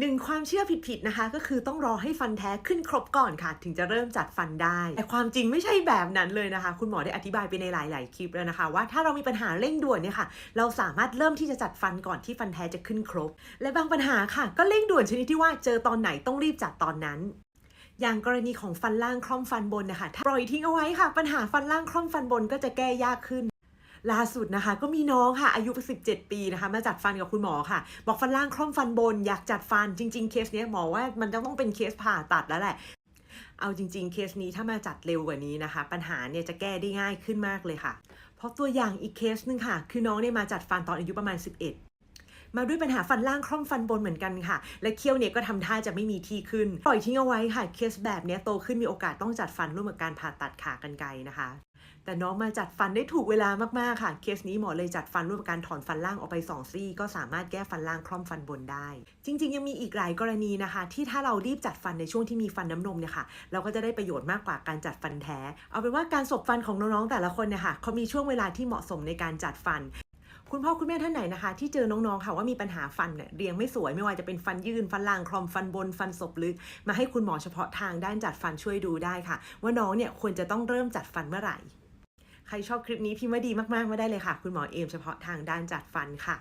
หนึ่งความเชื่อผิดๆนะคะ ก็คือต้องรอให้ฟันแท้ขึ้นครบก่อนค่ะ ถึงจะเริ่มจัดฟันได้ แต่ความจริงไม่ใช่แบบนั้นเลยนะคะ คุณหมอได้อธิบายไปในหลาย ๆ คลิปแล้วนะคะ ว่าถ้าเรามีปัญหาเร่งด่วนเนี่ยค่ะ เราสามารถเริ่มที่จะจัดฟันก่อนที่ฟันแท้จะขึ้นครบ และบางปัญหาค่ะ ก็เร่งด่วนชนิดที่ว่าเจอตอนไหนต้องรีบจัดตอนนั้นอย่างกรณีของฟันล่างคล่อมฟันบนนะคะ ถ้าปล่อยทิ้งเอาไว้ค่ะ ปัญหาฟันล่างคล่อมฟันบนก็จะแก้ยากขึ้น ล่าสุดนะคะ ก็มีน้องค่ะอายุ 17 ปีนะคะ มาจัดฟันกับคุณหมอค่ะ บอกฟันล่างคล่อมฟันบน อยากจัดฟันจริง ๆ เคสเนี้ยหมอว่ามันจะต้องเป็นเคสผ่าตัดแล้วแหละเอาจริง ๆ เคสนี้ถ้ามาจัดเร็วกว่านี้นะคะ ปัญหาเนี่ยจะแก้ได้ง่ายขึ้นมากเลยค่ะ เพราะตัวอย่างอีกเคสหนึ่งค่ะ คือน้องเนี่ยมาจัดฟันตอนอายุประมาณ 11 มาด้วยปัญหาฟันล่างคล่อมฟันบนเหมือนกันค่ะ และเคี้ยวเนี่ยก็ทำท่าจะไม่มีที่ขึ้น ปล่อยทิ้งเอาไว้ค่ะ เคสแบบเนี้ยโตขึ้นมีโอกาสต้องจัดฟันร่วมกับการผ่าตัดขากรรไกรนะคะแต่น้องมาจัดฟันได้ถูกเวลามาก ๆ ค่ะ เคสนี้หมอเลยจัดฟันร่วมกับการถอนฟันล่างออกไปสองซี่ ก็สามารถแก้ฟันล่างคล่อมฟันบนได้ จริง ๆ ยังมีอีกหลายกรณีนะคะ ที่ถ้าเรารีบจัดฟันในช่วงที่มีฟันน้ำนมเนี่ยค่ะ เราก็จะได้ประโยชน์มากกว่าการจัดฟันแท้ เอาเป็นว่าการสบฟันของน้อง ๆ แต่ละคนเนี่ยค่ะเขามีช่วงเวลาที่เหมาะสมในการจัดฟัน คุณพ่อคุณแม่ท่านไหนนะคะ ที่เจอน้องๆค่ะว่ามีปัญหาฟันเนี่ยเรียงไม่สวยไม่ว่าจะเป็นฟันยืนฟันล่างคลอมฟันบนฟันศพลึก มาให้คุณหมอเฉพาะทางด้านจัดฟันช่วยดูได้ค่ะ ว่าน้องเนี่ยควรจะต้องเริ่มจัดฟันเมื่อไหร่ ใครชอบคลิปนี้พิมพ์ว่าดีมากๆมาได้เลยค่ะ คุณหมอเอมเฉพาะทางด้านจัดฟันค่ะ